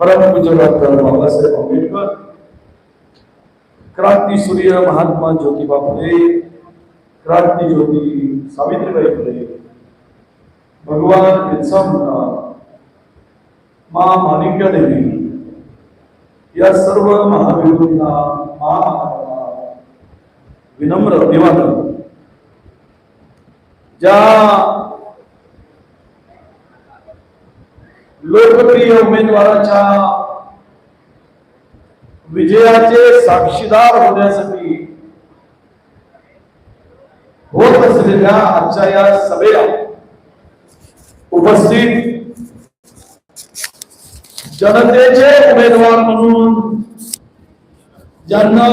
परमपूज्य डॉक्टर बाबासाहेब आंबेडकर, क्रांती सूर्य महात्मा ज्योतिबा फुले क्रांती ज्योती सावित्रीबाई फुले, भगवान बिरसा मुंडा, मा माणिक्य देवी, या सर्व महाविभूतींना महामानवांना विनम्र अभिवादन. ज्या लोकप्रिय उमेदवाराच्या विजयाचे साक्षीदार होण्यासाठी होत असलेल्या आजच्या या सभेला उपस्थित जनतेचे उमेदवार म्हणून ज्यांना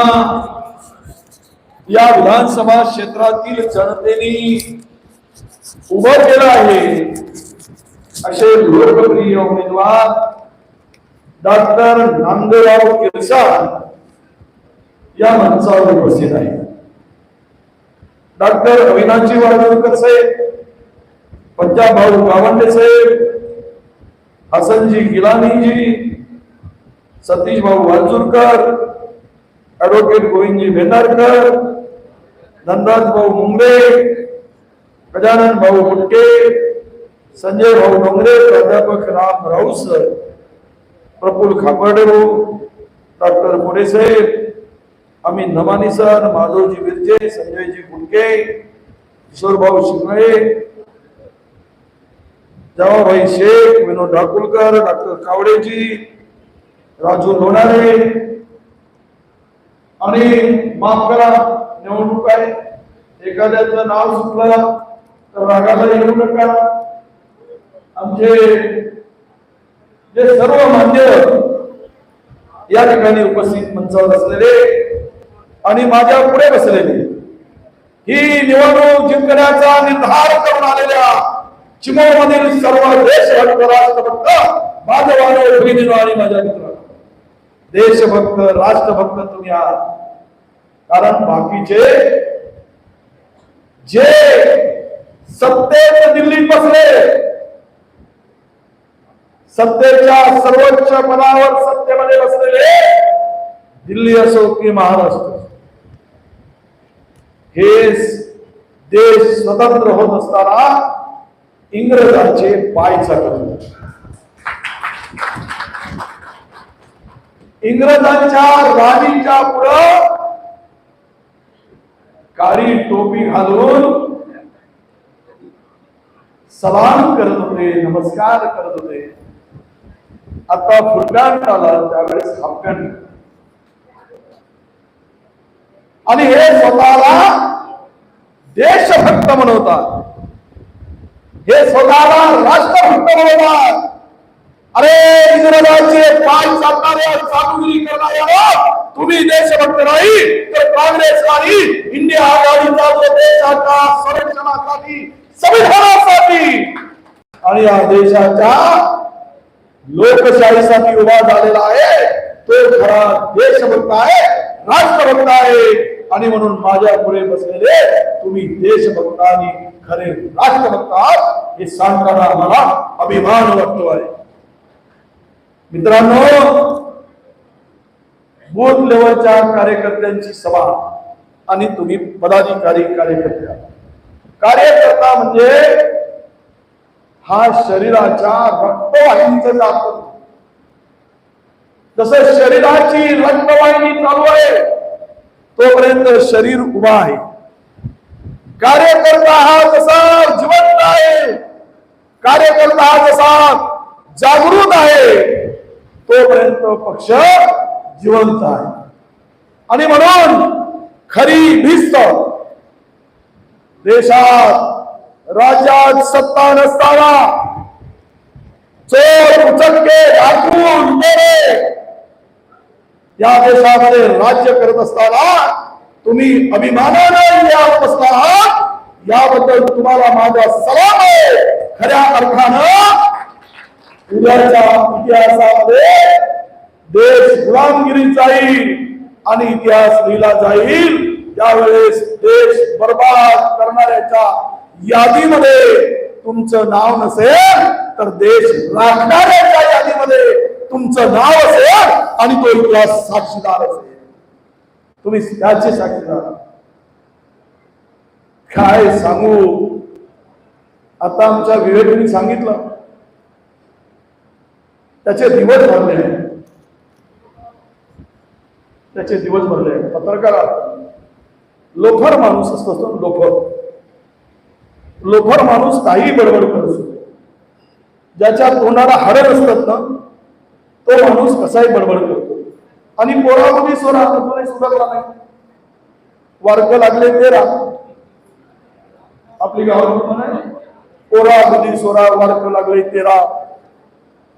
या विधानसभा क्षेत्रातील जनतेने उभं केलं आहे असे लोकप्रिय उमेदवार डॉक्टर नामदेवराव किरसाळ या मंचावर उपस्थित आहे डॉक्टर अविनाशी वाळवणकर साहेब पंजाब भाऊ गावंडे साहेब हसनजी गिलानीजी सतीश भाऊ वाजूरकर ऍडव्होकेट गोविंदजी भेंडारकर नंदाज भाऊ मुंबे गजानन भाऊ मुटके संजय भाऊ डोंगरे प्राध्यापक Ram Raut sir Praful Khaparde Bhau doctor Mode Saheb Amit Namani sir Madhavji Virje Sanjayji Phudke किशोरभाऊ Shingale जवाभाई Shaikh Vinod Dhakulkar doctor कावडेजी Raju Lonare आणि माफ करा निवडणूक आहे. एखाद्याचं नाव सुटलं तर रागाला येऊ नका. आमचे जे सर्व मान्य या ठिकाणी उपस्थित मंचावर असलेले आणि माझ्या पुढे बसलेले ही निवडणूक जिंकण्याचा निर्धार करून आलेल्या चिमोमधील सर्व देशभक्त राष्ट्रभक्त माझ्या बहिणीनो आणि माझ्या मित्रांनो देशभक्त राष्ट्रभक्त तुम्ही आहात. कारण बाकीचे जे सत्तेत दिल्लीत बसले सत्तेच्या सर्वोच्च पदावर सत्तेमध्ये बसलेले दिल्ली असो की महाराष्ट्र हे देश स्वतंत्र होत असताना इंग्रजांचे पाय चालवले इंग्रजांच्या राणीच्या पुढं काळी टोपी घालून सलाम करत होते नमस्कार करत होते. आता फुलपॅन्ट आला त्यावेळेस हाफपॅन्ट आणि हे स्वतःला देशभक्त म्हणवतात हे स्वतःला राष्ट्रभक्त म्हणवतात अरे इंग्रजांचे पाय चालणारे आणि चालुगिरी करणारे तुम्ही देशभक्त नाही तर काँग्रेस आणि इंडिया आघाडीचा जो देशाच्या संरक्षणासाठी संविधानासाठी आणि या देशाच्या लोकशाहीसाठी उभा झालेला आहे. तो खरा देशभक्त आहे राष्ट्रभक्त आहे. आणि म्हणून माझ्या पुढे बसलेले तुम्ही देशभक्त आणि खरे राष्ट्रभक्त आहात हे सांगताना मला अभिमान वाटतो आहे. मित्रांनो बूथ लेवलच्या कार्यकर्त्यांची सभा आणि तुम्ही पदाधिकारी कार्यकर्त्या. कार्यकर्ता म्हणजे हा शरीराच्या रक्तवाहिनीचा जात जसं शरीराची रक्तवाहिनी चालू आहे तोपर्यंत शरीर उभा आहे. कार्यकर्ता हा जसा जिवंत आहे कार्यकर्ता हा जसा जागृत आहे तोपर्यंत पक्ष जिवंत आहे. आणि म्हणून खरी भिस्त देशात राज्यात सत्ता नसताना चोर उचक्के डाकू लुटेरे या देशामध्ये राज्य करत असताना तुम्ही अभिमानाने या बसला आहात. याबद्दल तुम्हाला माझा सलाम आहे. खऱ्या अर्थानं उद्याच्या इतिहासामध्ये देश गुलामगिरी जाईल आणि इतिहास लिहिला जाईल. त्यावेळेस देश बर्बाद करणाऱ्याच्या यादीमध्ये तुमचं नाव नसेल तर देश राखणाऱ्याच्या यादीमध्ये तुमचं नाव असेल आणि तो इतिहास साक्षीदार असेल. तुम्ही त्याचे साक्षीदार. काय सांगू? आता आमच्या विवेकनी सांगितलं. त्याचे दिवस भरले त्याचे दिवस भरले पत्रकार लोफर माणूस असतो लोफर. लोफर माणूस काही बडबड करत असतो ज्याच्या तोंडाला हाड असतात ना तो माणूस कसाही बडबड करतो. आणि पोरामध्ये सोरा अजूनही सुधारला नाही. वारक लागले तेरा आपली गावात म्हण आहे पोरा बुधी सोरा वारक लागले तेरा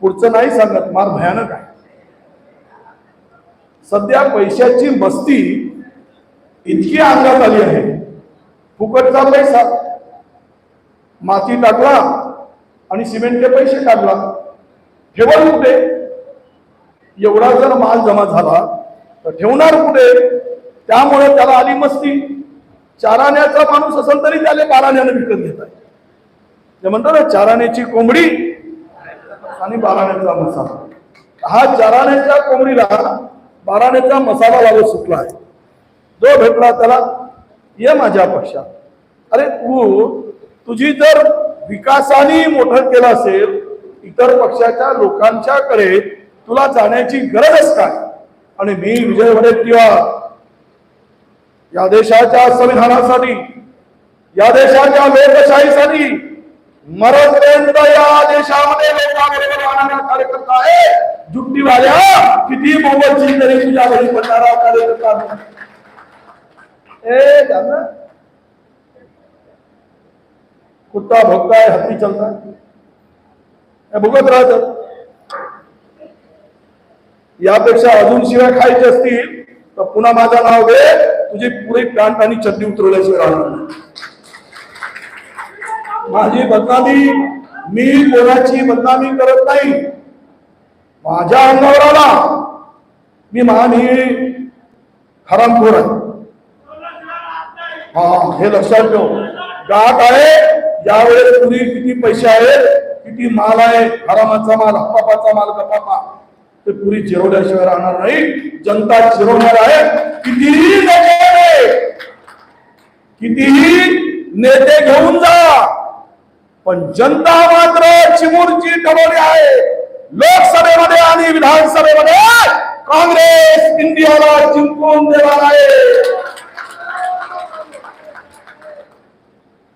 पुढचं नाही सांगत मार भयानक आहे. सध्या पैशाची मस्ती इतकी अंगात आली आहे. फुकटचा पैसा माती टाकला आणि सिमेंटचे पैसे टाकला. ठेवण कुठे? एवढा जर माल जमा झाला तर ठेवणार कुठे? त्यामुळे त्याला आली मस्ती. चाराण्याचा माणूस असेल तरी त्याला बाराण्यानं विकत घेत आहे. ते म्हणतात ना चाराण्याची कोंबडी आणि बाराण्याचा मसाला. हा चाराण्याच्या कोंबडीला बाराण्याचा मसाला लागत सुटला आहे. जो भेटला त्याला ये माझ्या पक्षात. अरे तू तुझी जर विकासाने मोठं केलं असेल इतर पक्षाच्या लोकांच्याकडे तुला जाण्याची गरजच काय? आणि मी विजय वडेट्टीवार या देशाच्या संविधानासाठी या देशाच्या लोकशाहीसाठी मरतपर्यंत या देशामध्ये लोकांबरोबर राहणारा कार्यकर्ता आहे. जुट्टीवाल्या किती मोबाईलची तरी तुझ्या घरी पडणारा कार्यकर्ता नाही. ए कुत्ता कुत्ता है हत्ती चलता है। भुगत राहत यापेक्षा अजून शिवाय खायचे असतील तर पुन्हा माझं नाव घे हो तुझी पुरी पॅन्ट आणि चड्डी उतरवल्याशिवाय राहणार नाही. माझी बदनामी मी कोणाची बदनामी करत नाही। माझ्या अंगावर आला मी महानी हरामखोर आहे। हा हे लक्षात ठेव। गाठ आहे यावेळेस तुम्ही किती पैसे आहेत किती माल आहे हरामाचा माल हप्पाचा माल कपापा ते पुरी चिरवल्याशिवाय राहणार नाही. जनता चिरवणार आहे. कितीही कितीही नेते घेऊन जा. पण जनता मात्र चिमूरची ठरवली आहे. लोकसभेमध्ये आणि विधानसभेमध्ये काँग्रेस इंडियाला जिंकून देणार आहे.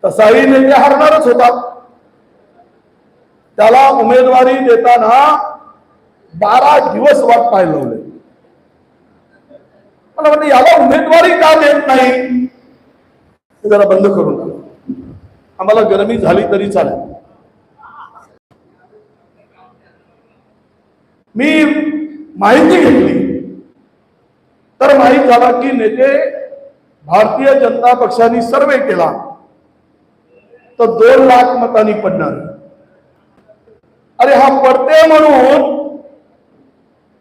तसाही नेते हरणारच होता त्याला उमेदवारी देताना बारा दिवस वाट पाहायला लावले. मला म्हणते याला उमेदवारी का देत नाही? हे जरा बंद करून टाका. आम्हाला गरमी झाली तरी चालेल. मी माहिती घेतली. तर माहीत झाला की नेते भारतीय जनता पक्षाने सर्वे केला. तर दोन लाख मतांनी पडणार. अरे हा पडते म्हणून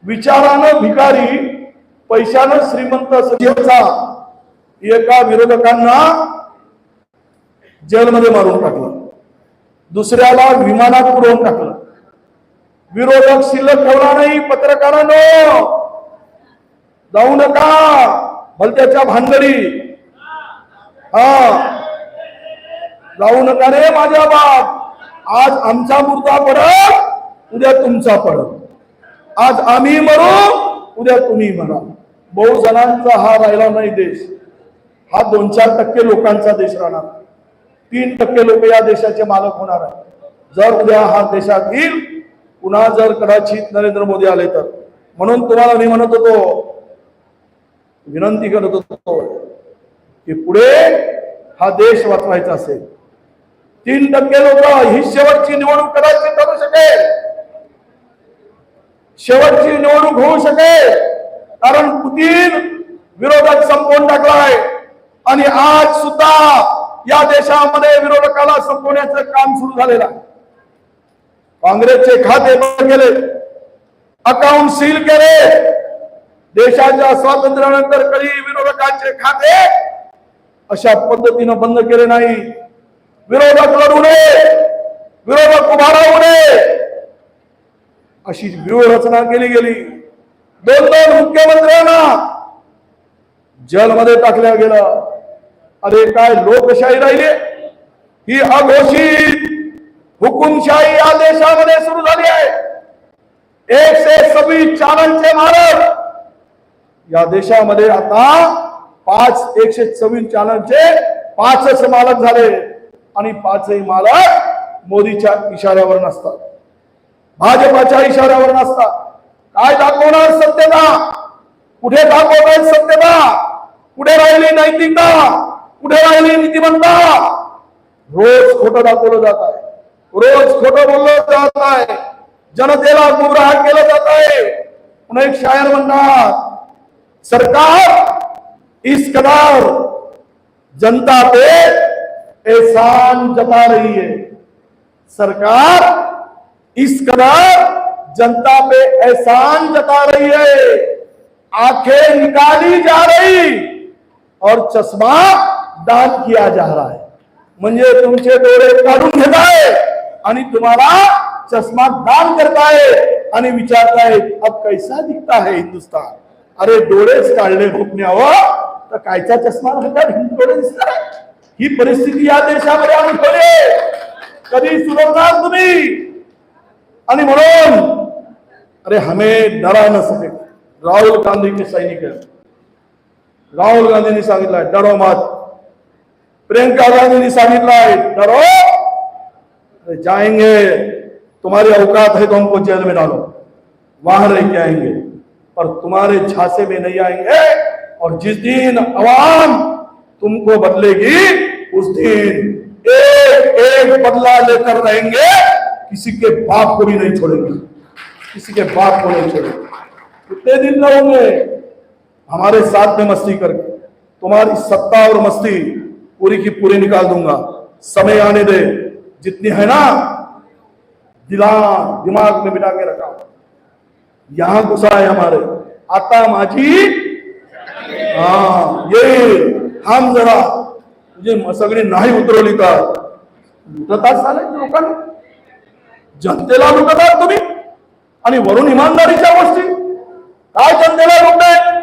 विचारानं भिकारी पैशानं श्रीमंत सगळ्याचा एका विरोधकांना जेलमध्ये मारून टाकलं. दुसऱ्याला विमानात पुरवून टाकलं. विरोधक शिल्लक ठेवला नाही पत्रकारांनो. जाऊ नका. भलत्याच्या भानगडी. हा. जाऊ नका रे माझ्या बाप. आज आमचा मुर्दा पडत उद्या तुमचा पडत आज आम्ही मरू उद्या तुम्ही मरा. बहु जणांचा हा राहिला नाही देश. हा दोन चार टक्के लोकांचा देश राहणार. तीन टक्के लोक या देशाचे मालक होणार आहे जर उद्या हा देशात येईल पुन्हा जर कदाचित नरेंद्र मोदी आले तर. म्हणून तुम्हाला मी म्हणत होतो विनंती करत होतो की पुढे हा देश वाचवायचा असेल. तीन टक्के लोक ही शेवटची निवडणूक कदाचित ठरू शकेल. शेवटची निवडणूक होऊ शकेल. कारण पुतीन विरोधक संपवून टाकलाय. आणि आज सुद्धा या देशामध्ये विरोधकाला संपवण्याचं काम सुरू झालेलं आहे. काँग्रेसचे खाते बंद केले. अकाउंट सील केले. देशाच्या स्वातंत्र्यानंतर कधी विरोधकांचे खाते अशा पद्धतीनं बंद केले नाही. विरोधक लढू नये. विरोधक उभा राहू नये. अशी व्यूहरचना केली गेली. दोन दोन मुख्यमंत्र्यांना जलमध्ये टाकल्या गेलं अरे काय लोकशाही राहिली? ही अघोषित हुकुमशाही या देशामध्ये सुरू झाली आहे. एकशे सव्वीस चॅनलचे मालक. या देशामध्ये आता पाच एकशे चव्वीस चॅनलचे पाचच मालक झाले. आणि पाचही मालक मोदीच्या इशाऱ्यावर नसतात. भाजपाच्या इशाऱ्यावर नसतात. काय दाखवणार सत्यता कुठे दाखवणार सत्यता कुठे राहिली नैतिकता? कुठे राहिली नीतिमत्ता? रोज खोटं दाखवलं जात आहे. रोज खोटं बोललं जात आहे. जनतेला गुमराह केलं जात आहे. पुन्हा एक शायर म्हणणार सरकार इस कदार जनता पे एहसान जता रही है। सरकार इस कदर जनता पे एहसान जता रही है। आँखें निकाली जा रही और चश्मा दान किया जा रहा है। म्हणजे तुमचे डोळे काढून घेत आहे आणि तुम्हाला चष्मा दान करताय आणि विचारताय अब कैसा दिखता है हिंदुस्तान? अरे डोळेच काढले भोपण्यावर, तर कायचा चष्मा डोळे दिसतात ही परिस्थिती या देशामध्ये आम्ही ठेवली कधी सुधारणार तुम्ही? आणि म्हणून, अरे हमें डरा न सके. राहुल गांधी के सैनिक राहुल गांधींनी सांगितलंय, डरो मत. प्रियंका गांधींनी सांगितलंय, डरो. अरे जाएँगे. तुम्हारी औकात है तो हमको जेल में डालो. वहाँ रह के आएँगे. पर तुम्हारे झांसे में नहीं आएँगे. और जिस दिन अवाम तुमको बदलेगी उस दिन। एक एक बदला लेकर रहेंगे, किसी के बाप को भी नहीं छोड़ेंगे। किसी के बाप को नहीं छोड़ेंगे। कितने दिन रहोगे हमारे साथ में मस्ती करके तुम्हारी सत्ता और मस्ती पूरी की पूरी निकाल दूँगा। समय आने दे। जितनी है ना, दिला दिमाग में बिठा के रखा। यहाँ घुसा है हमारे। आता माझी हा, ये। थांब जरा. म्हणजे सगळी नाही उतरवली तर. लुटतात चालेल लोकांना. जनतेला लुटतात तुम्ही. आणि वरून इमानदारीच्या गोष्टी. काय जनतेला लुटताय?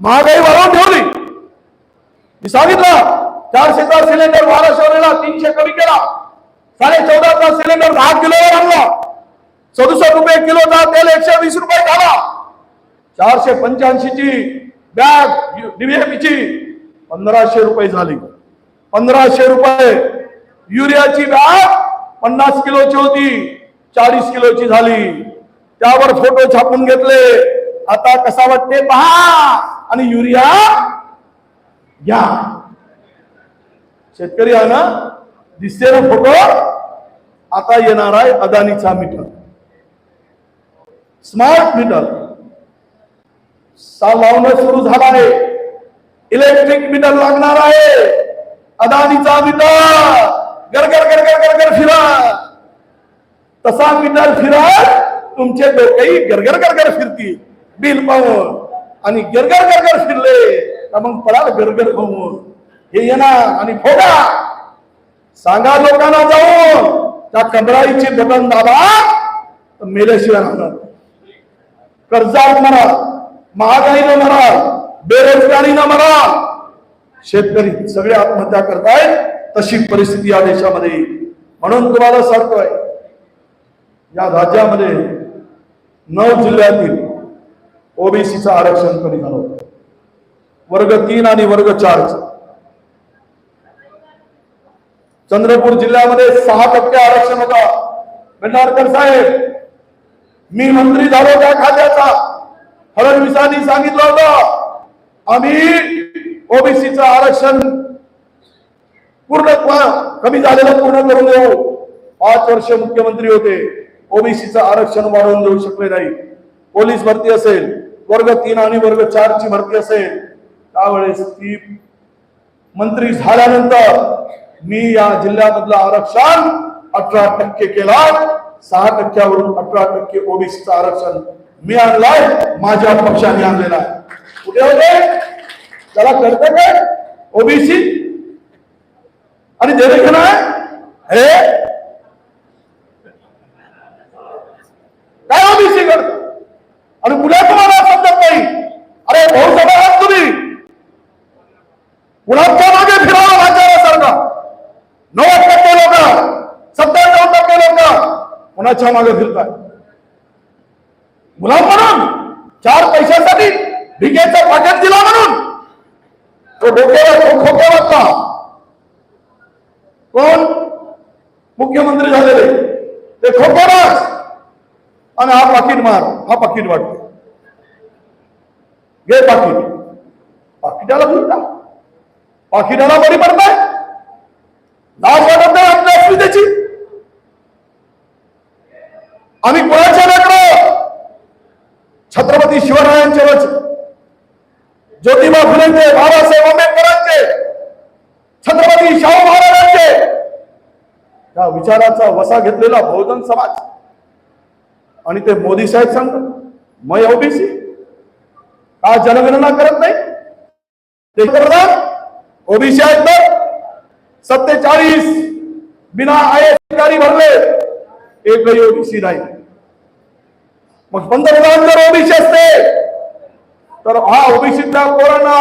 महागाई वाढवून ठेवली. मी सांगितलं चारशेचा सिलेंडर बाराशे तीनशे कमी केला. साडे चौदाचा सिलेंडर दहा किलोवर आणला. सदुसष्ट रुपये किलोचा तेल एकशे वीस रुपये झाला. चारशे पंच्याऐंशी ची बॅग डीव्हीएपीची पंधराशे रुपये झाली. पंधराशे रुपये. युरियाची बॅग पन्नास किलोची होती. चाळीस किलोची झाली. त्यावर फोटो छापून घेतले. आता कसा वाटते पहा. आणि युरिया घ्या. शेतकरी आहे ना दिसते ना फोटो आता येणार आहे अदानीचा मीटर स्मार्ट मीटर सा लावणं सुरू झाला आहे. इलेक्ट्रिक मीटर लागणार आहे. अदानीचा मीटर गरगर गरगर गरगर फिरा. तसा मीटर फिरा तुमचे डोकेही गरगर गरगर फिरतील. बिल पाहून. आणि गरगर गरगर फिरले तर मग पडाल गरगर पाहून. हे येणार आणि फोडा. सांगा लोकांना जाऊन त्या कमराईचे बटन दाबा. मेल्याशिवाय राहणार. कर्जात म्हणा महागाईनं म्हणा बेरोजगारीनं मरा. शेतकरी सगळे आत्महत्या करतायत तशी परिस्थिती या देशामध्ये म्हणून तुम्हाला सांगतोय या राज्यामध्ये नऊ जिल्ह्यातील ओबीसीचं आरक्षण कमी झालं होतं? वर्ग तीन आणि वर्ग चार चंद्रपूर जिल्ह्यामध्ये सहा टक्के आरक्षण होता. बेंडारकर साहेब मी मंत्री झालो त्या खात्याचा. फडणवीसांनी सांगितलं होतं आम्ही ओबीसीचं आरक्षण पूर्ण कमी झालेलं पूर्ण करून देऊ. पाच वर्ष मुख्यमंत्री होते. ओबीसीचं आरक्षण वाढवून देऊ शकले नाही. पोलीस भरती असेल वर्ग तीन आणि वर्ग चार ची भरती असेल त्यावेळेस ती मंत्री झाल्यानंतर मी या जिल्ह्यामधलं आरक्षण अठरा टक्के केला. सहा टक्क्यावरून अठरा टक्के ओबीसीचं आरक्षण मी आणलाय माझ्या पक्षाने आणलेला आहे. कुठे होते त्याला कळतं काय ओबीसी? आणि देणे घेणं आहे हे? काय ओबीसी घडतं आणि पुढे तुम्हाला समजत नाही. अरे भाऊ आहात तुम्ही. कुणाच्या मागे फिरावा राज्यासारखा नव्वद टक्के लोक सत्त्याण्णव टक्के लोक कुणाच्या मागे फिरतात. गुलाम म्हणून चार पैशासाठी भिकेचा पाकिट दिला म्हणून. तो डोक्याला तो खोक्यावरचा कोण मुख्यमंत्री झालेले. ते खोक्यावर आणि हा पाकिट मार. हा पाकिट वाटतो. घे पाकिट. पाकिटाला फिरता पाकिटाला बरी पडताय. लाज वाटत नाही आपल्या अस्मितेची. आम्ही कोणाच्या लेकरं? छत्रपती शिवरायांच्या वचन ज्योतिबा फुलेंचे बाबासाहेब आंबेडकरांचे छत्रपती शाहू महाराजांचे. त्या विचाराचा वसा घेतलेला बहुजन समाज. आणि ते मोदी साहेब सांगतात मय ओबीसी. का जनगणना करत नाही? ते प्रधान ओबीसी आहेत तर सत्तेचाळीस बिना आय अधिकारी भरले एकही ओबीसी नाही. मग पंतप्रधान जर ओबीसी असते तर हा ओबीसीचा कोरोना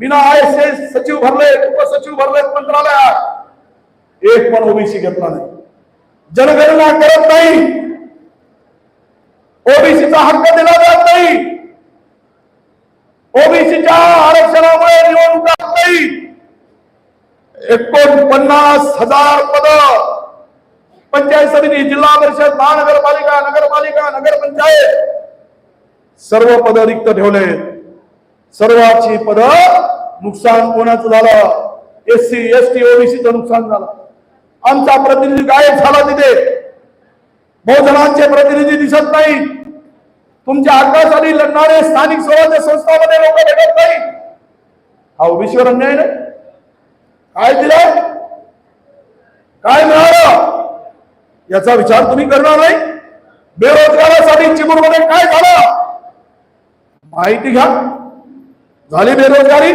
बिना आय एस एस सचिव भरले उपसचिव भरलेत मंत्रालयात. एक पण ओबीसी घेतला नाही. जनगणना करत नाही. ओबीसीचा हक्क दिला जात नाही. ओबीसीच्या आरक्षणामुळे निवडणूक नाही. एकोणपन्नास हजार पद. पंचायत समिती जिल्हा परिषद महानगरपालिका नगरपालिका नगरपंचायत. सर्व पद रिक्त ठेवले. सर्वाची पद नुकसान कोणाचं झालं? एस सी एस टी ओबीसीचं नुकसान झालं. आमचा प्रतिनिधी गायब झाला तिथे. बहुजनांचे प्रतिनिधी दिसत नाही. तुमच्या हक्कासाठी लढणारे स्थानिक स्वराज्य संस्थामध्ये लोक भेटत नाही. हा ओबीसीवर अन्याय नाही. काय दिलं काय मिळालं? याचा विचार तुम्ही करणार नाही. बेरोजगारासाठी चिमूरमध्ये काय झालं? माहिती घ्या. झाली बेरोजगारी.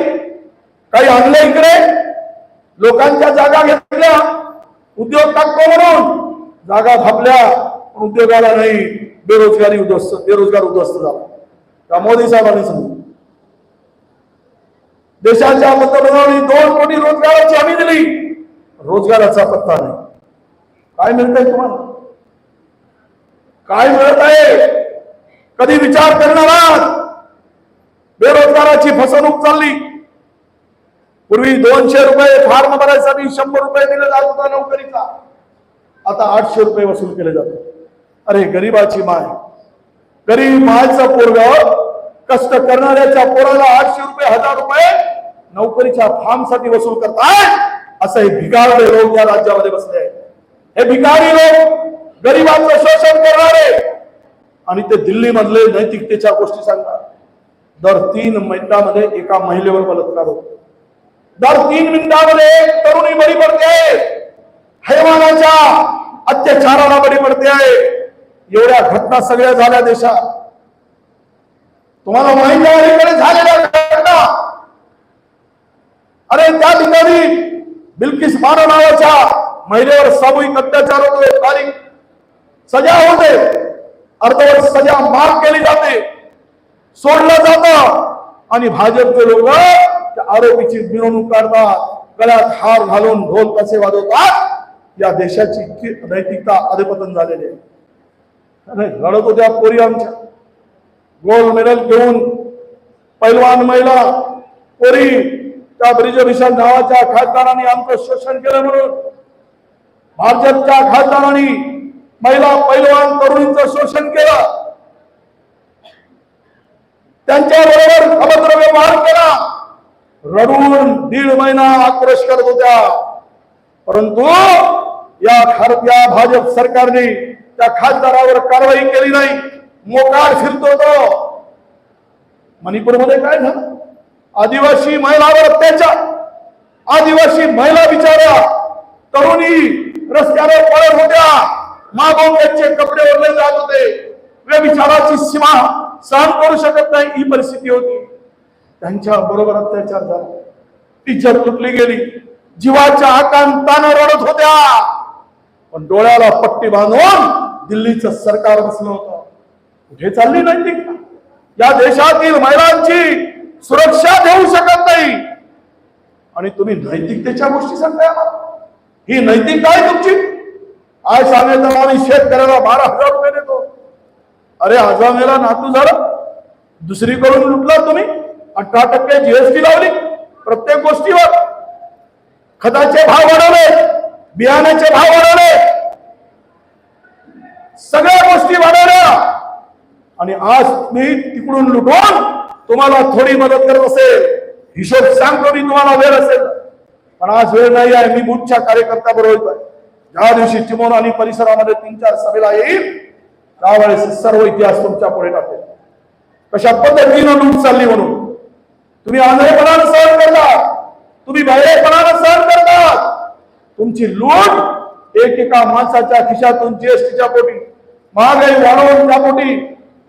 काही आणलं इकडे? लोकांच्या जागा घेतल्या. उद्योग टाकतो म्हणून. जागा थापल्या पण उद्योगाला नाही. बेरोजगारी उद्ध्वस्त बेरोजगार उद्ध्वस्त झाला. का मोदी साहेबांनी सांगितलं. देशाच्या पंतप्रधानांनी दोन कोटी रोजगाराची हमी दिली. रोजगाराचा पत्ता नाही. काय मिळतंय तुम्हाला? काय मिळत आहे? कधी विचार करणार आहात? बेरोजगाराची फसवणूक चालली. पूर्वी दोनशे रुपये फॉर्म भरायसाठी शंभर रुपये दिले जात होता नोकरीचा. आता आठशे रुपये वसूल केले जाते अरे गरीबाची माय. गरीब मायचा पोरग कष्ट करणाऱ्याच्या पोराला आठशे रुपये हजार रुपये नोकरीच्या फॉर्मसाठी वसूल करताय असं हे भिकारले लोक या राज्यामध्ये बसले आहेत. हे भिकारी लोक गरिबांचं शोषण करणारे आणि ते दिल्ली मधले नैतिकतेच्या गोष्टी सांगतात. दर तीन मिनिटामध्ये एका महिलेवर बलात्कार होतो. दर तीन मिनिटामध्ये एक तरुणी बळी पडते. हैवानाच्या अत्याचाराला बळी पडते. आहे एवढ्या घटना सगळ्या झाल्या देशात. तुम्हाला माहिती आहे अलीकडे झालेल्या घटना. अरे त्या ठिकाणी बिल्किस मानो नावाच्या महिलेवर सामूहिक अत्याचार होतोय. तारीख सजा होते. अर्धवट सजा माफ केली जाते. सोडलं जातं. आणि भाजपचे लोक त्या आरोपीची मिरवणूक काढतात. गळ्यात हार घालून ढोल कसे वाजवतात. या देशाची कि- नैतिकता अधपतन झालेली आहे. अरे, रडत होत्या पोरी आमच्या. गोल्ड मेडल घेऊन पैलवान महिला पोरी त्या ब्रिजभिषण नावाच्या खासदारांनी आमचं शोषण केलं म्हणून. भाजपच्या खासदारांनी महिला पैलवान तरुणींचं शोषण केलं. त्यांच्या बरोबर अभद्र व्यवहार केला. रडून दीड महिना आक्रोश करत होत्या. परंतु या खार भाजप सरकारने त्या खासदारावर कारवाई केली नाही. मोकार फिरतो तो. मणिपूरमध्ये काय झालं? आदिवासी महिलावर अत्याचार. आदिवासी महिला बिचारा तरुणी रस्त्यावर पडत होत्या. मागून त्यांचे कपडे ओढले जात होते. व्यभिचाराची विचाराची सीमा सहन करू शकत नाही ही परिस्थिती होती. त्यांच्या बरोबर अत्याचार झाला. टीचर तुटली गेली. जीवाच्या आकांतानं रडत होत्या. पण डोळ्याला पट्टी बांधून दिल्लीचं सरकार बसलं होतं. कुठे चालली नैतिकता या देशातील महिलांची सुरक्षा देऊ शकत नाही. आणि तुम्ही नैतिकतेच्या गोष्टी सांगताय ही नैतिकता आहे तुमची. आज सांगेल तर आम्ही शेतकऱ्याला बारा हजार रुपये देतो. अरे आजामेला नातू झालं. दुसरीकडून लुटला तुम्ही. अठरा टक्के जीएसटी लावली. प्रत्येक गोष्टीवर. खताचे भाव वाढवले. बियाण्याचे भाव वाढवले. सगळ्या गोष्टी वाढवल्या. आणि आज मी तिकडून लुटून तुम्हाला थोडी मदत करत असेल. हिशोब सांगतो मी तुम्हाला वेळ असेल. पण आज वेळ नाही आहे. मी बुथच्या कार्यकर्त्या बरोबर ज्या दिवशी चिमोन आणि परिसरामध्ये तीन चार सभेला येईल त्यावेळेस सर्व इतिहास तुमच्यापुढे टाकेल कशा पद्धतीनं लूट चालली म्हणून? तुम्ही आंधळेपणानं सहन करता. तुम्ही बाहेरपणानं सहन करता. तुमची लूट एकेका माणसाच्या खिशातून जीएसटीच्या पोटी महागाई वाढवून त्या पोटी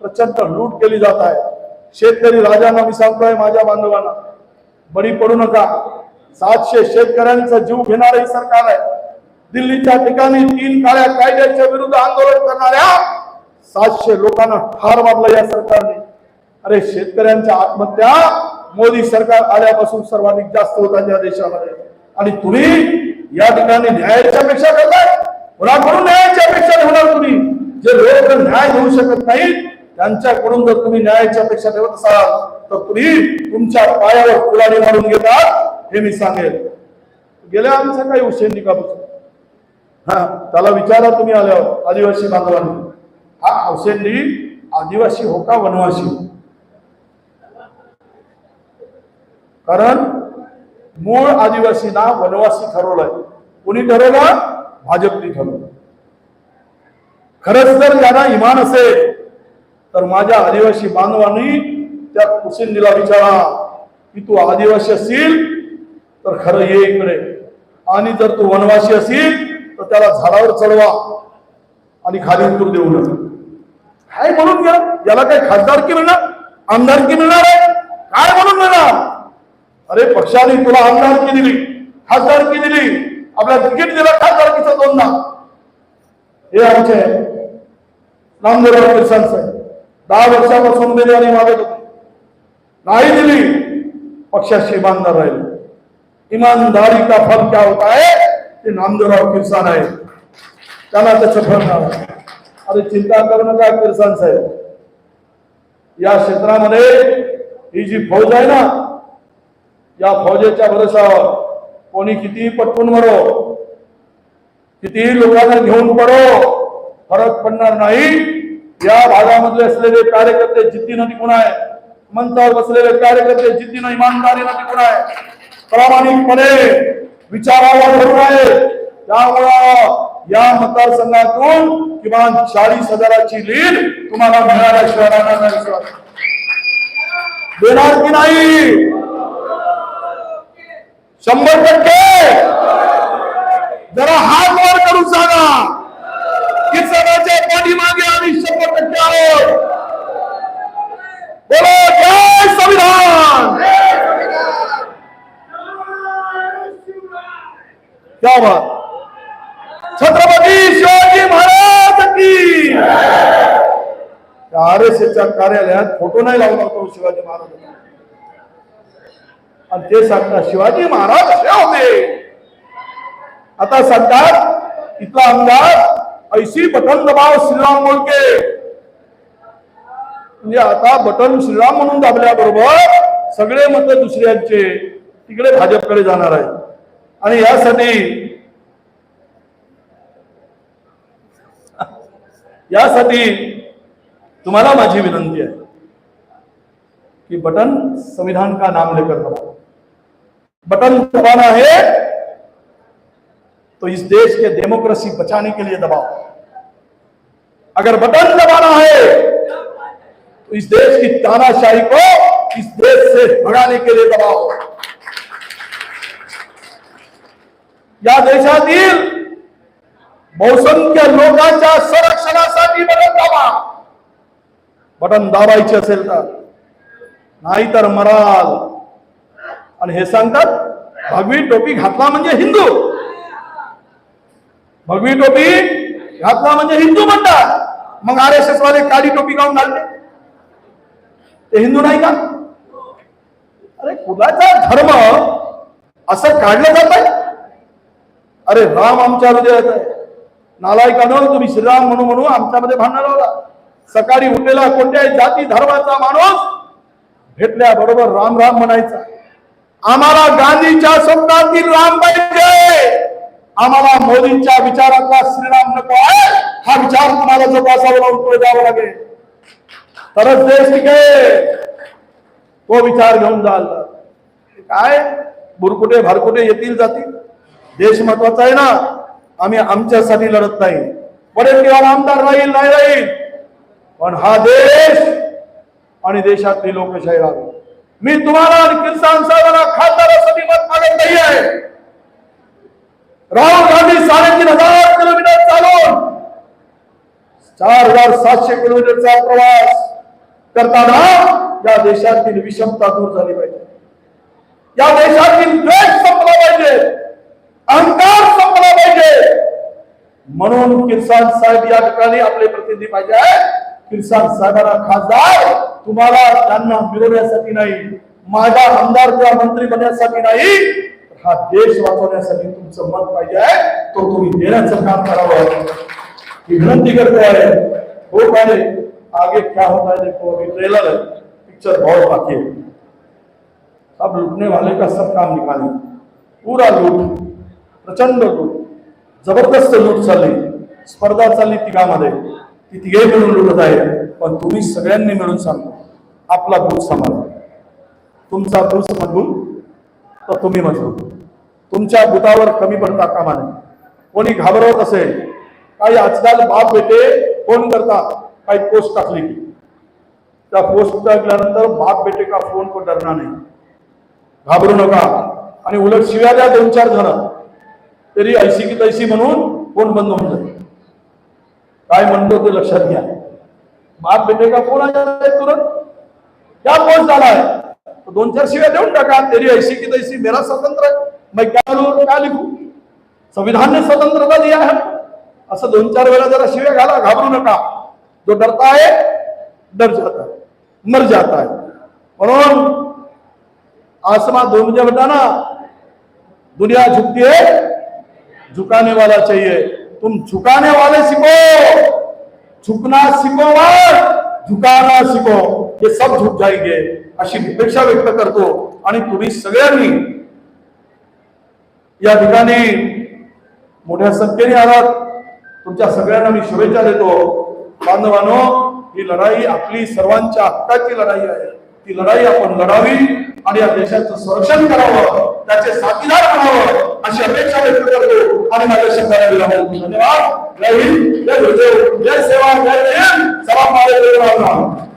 प्रचंड लूट केली जात आहे. शेतकरी राजांना मी सांगतोय माझ्या बांधवांना बळी पडू नका. सातशे शेतकऱ्यांचा जीव घेणारे सरकार आहे. दिल्लीच्या ठिकाणी तीन काळ्या कायद्याच्या विरुद्ध आंदोलन करणाऱ्या सातशे लोकांना ठार मारलं या सरकारने. अरे शेतकऱ्यांच्या आत्महत्या मोदी सरकार आल्यापासून सर्वाधिक जास्त होतात या देशामध्ये. आणि तुम्ही या ठिकाणी न्यायाच्या अपेक्षा करताय. कोणाकडून न्यायाची अपेक्षा ठेवणार तुम्ही. जे लोक न्याय घेऊ शकत नाहीत त्यांच्याकडून जर तुम्ही न्यायाची अपेक्षा ठेवत असाल तर तुम्ही तुमच्या पायावर कुलाडी मारून घेतात हे मी सांगेल गेल्या आमचा काही हुसेन निकाबूस हा त्याला विचारा तुम्ही आल्यावर आदिवासी बांधवांनी. हा हौसेंद्री आदिवासी हो का वनवासी. कारण मूळ आदिवासींना वनवासी ठरवलंय. कोणी ठरवलं? भाजपने ठरवलं. खरंच जर त्यांना इमान असेल तर माझ्या आदिवासी बांधवांनी त्या कुसिंदीला विचारा की तू आदिवासी असेल तर खरं ये इकडे. आणि जर तू वनवासी असेल तर त्याला झाडावर चढवा आणि खाली उतर देऊ नका. काय म्हणून गेलं याला काय खासदारकी मिळणार? आमदारकी मिळणार आहे? काय म्हणून मिळणार? अरे पक्षाने तुला आमदारकी दिली खासदारकी दिली. आपल्या तिकीट दिला खासदारकीचा दोनदा. हे आमचे नामदेवराव किरसान साहेब. दहा वर्षापासून उमेदवारी मागत होते. नाही दिली. पक्षाशी इमानदार राहिले. ईमानदारी का फल क्या होता है ते नामदेवराव किसान आहे. त्याला त्याचं फळ मिळालं अरे चिंता करू नका किरसान साहेब? या क्षेत्रामध्ये ही जी फौज आहे ना या फौजेच्या भरोशावर कोणी कितीही पटकून मरो कितीही लोकांना घेऊन पडो फरक पडणार नाही. या भागामधले असलेले कार्यकर्ते जिद्दीनं टिकून आहे मंचावर बसलेले कार्यकर्ते जिद्दीनं इमानदारीनं टिकून आहे प्रामाणिकपणे विचारावर धरून आहे त्यामुळं या मतदारसंघातून किमान चाळीस हजाराची लीड तुम्हाला मिळाल्या राहणार देणार की नाही? शंभर टक्के! जरा हात वर करून सांगा. किसनाच्या पाठीमागे आम्ही शंभर टक्के आहोत. बोलो जय संविधान! क्या बात! छत्रपती शिवाजी महाराज की आर एस एसच्या कार्यालयात फोटो नाही लावला होतो शिवाजी महाराज. आणि ते सांगतात शिवाजी महाराज असे होते. आता सांगतात इथला आमदार ऐशी बटन दबाव श्रीराम बोलके. म्हणजे आता बटन श्रीराम म्हणून दाबल्याबरोबर सगळे मत दुसऱ्यांचे तिकडे भाजपकडे जाणार आहे आणि यासाठी यासाठी तुम्हाला माझी विनंती आहे कि बटन संविधान का नाम लेकर दबाओ बटन दबाना है तो इस देश के डेमोक्रेसी बचाने के लिए दबाओ. अगर बटन दबाना है तो इस देश की तानाशाही को इस देश से भगाने के लिए दबाओ. या देशातील बहुसंख्य लोकांच्या संरक्षणासाठी बटन दाबा बटन दाबायचे असेल तर. नाहीतर मराल. आणि हे सांगतात भगवी टोपी घातला म्हणजे हिंदू. भगवी टोपी घातला म्हणजे हिंदू म्हणतात. मग आर एस एस वाले काळी टोपी काढून घालते? ते हिंदू नाही का? अरे कुणाचा धर्म असं काढलं जात आहे अरे राम आमच्या हृदयात आहे. नालायकानं तुम्ही श्रीराम म्हणू म्हणू आमच्यामध्ये भांडण लावला. सकाळी उठलेला कोणत्याही जाती धर्माचा माणूस भेटल्या बरोबर राम राम म्हणायचा. आम्हाला गांधीच्या स्वप्नातील राम पाहिजे. आम्हाला मोदींच्या विचारातला श्रीराम नको आहे. हा विचार तुम्हाला जोपासावा लावून पुढे लागेल. तरच देश टिकेल. तो विचार घेऊन जाल. काय? बुरकुटे भरकुटे येतील जातील. देश महत्त्वाचा आहे ना. आम्ही आमच्यासाठी लढत नाही. पडेल किंवा आमदार राहील नाही राहील. पण हा देश आणि देशातली लोकशाही राहील मी तुम्हाला किसान साहेबांना खासदारासाठी मत मागत नाही आहे राहुल गांधी साडेतीन हजार किलोमीटर चालून चार हजार सातशे किलोमीटरचा प्रवास करताना या देशातील विषमता दूर झाली पाहिजे. या देशातील द्वेष संपला पाहिजे. अहंकार संपला पाहिजे म्हणून किरसान साहेब या ठिकाणी आपले प्रतिनिधी पाहिजे आहे किरसान साहेबांना खासदार तुम्हाला त्यांना मिळवण्यासाठी नाही माझा आमदार किंवा मंत्री बनण्यासाठी नाही हा देश वाचवण्यासाठी तुमचं मत पाहिजे आहे तो तुम्ही देण्याचं काम करावं की विनंती करते है। हो पहले, आगे क्या होता है देखो, अभी ट्रेलर है पिक्चर बहुत बाकी है। सब लूटने वाले का सब काम निकाले। पूरा लूट। प्रचंड लूट जबरदस्त लूट चालली. स्पर्धा चालली तिघामध्ये ती तिघे मिळून लुटत आहे पण तुम्ही सगळ्यांनी मिळून सांगा आपला बूथ सांभाळा तुमचा बूथ मजबूत तर तुम्ही मजबूत तुमच्या बुतावर कमी पडता कामा नये. कोणी घाबरवत असेल काही आजकाल बाप बेटे फोन करता काही पोस्ट टाकली की. त्या पोस्ट टाकल्यानंतर बाप बेटे का फोन को डरणार नाही. घाबरू नका. आणि उलट शिव्या द्या दोन चार जण. तरी ऐशी की तैसी म्हणून फ़ोन बंद होऊन जाईल? काय म्हणतो ते लक्षात घ्या. बाप बेटे का आहे तुरंत? क्या पोस्ट झाला है तो दोन चार शिव्या देऊन टाका. तेरी ऐसी की तैसी मेरा स्वतंत्र है मैं क्या करूँ क्या लिखू? संविधान ने स्वतंत्रता दिया है. असं दोन चार वेळा जरा शिव्या घाला, घाबरू नका. जो डरता है डर जाता है मर जाता है म्हणून आसमा दो मुझे बताना दुनिया झुकती है झुकाने वाला चाहिए। तुम झुकाने वाले सीखो। झुकना सीखो मत झुकाना सीखो। ये सब झुक जाएंगे अशी अपेक्षा व्यक्त करतो आणि तुम्ही सगळ्यांनी या ठिकाणी मोठ्या संख्येने आलात. तुमच्या सगळ्यांना मी शुभेच्छा देतो. बांधवानो ही लढाई आपली सर्वांच्या हक्काची लढाई आहे. ती लढाई आपण लढावी. आणि या देशाचं संरक्षण करावं त्याचे साथीदार बनावं अशी अपेक्षा व्यक्त करतो. आणि माझ्या शब्दाला विराम धन्यवाद. जय हिंद. जय गुरुदेव. जय सेवा. जय सभा मारे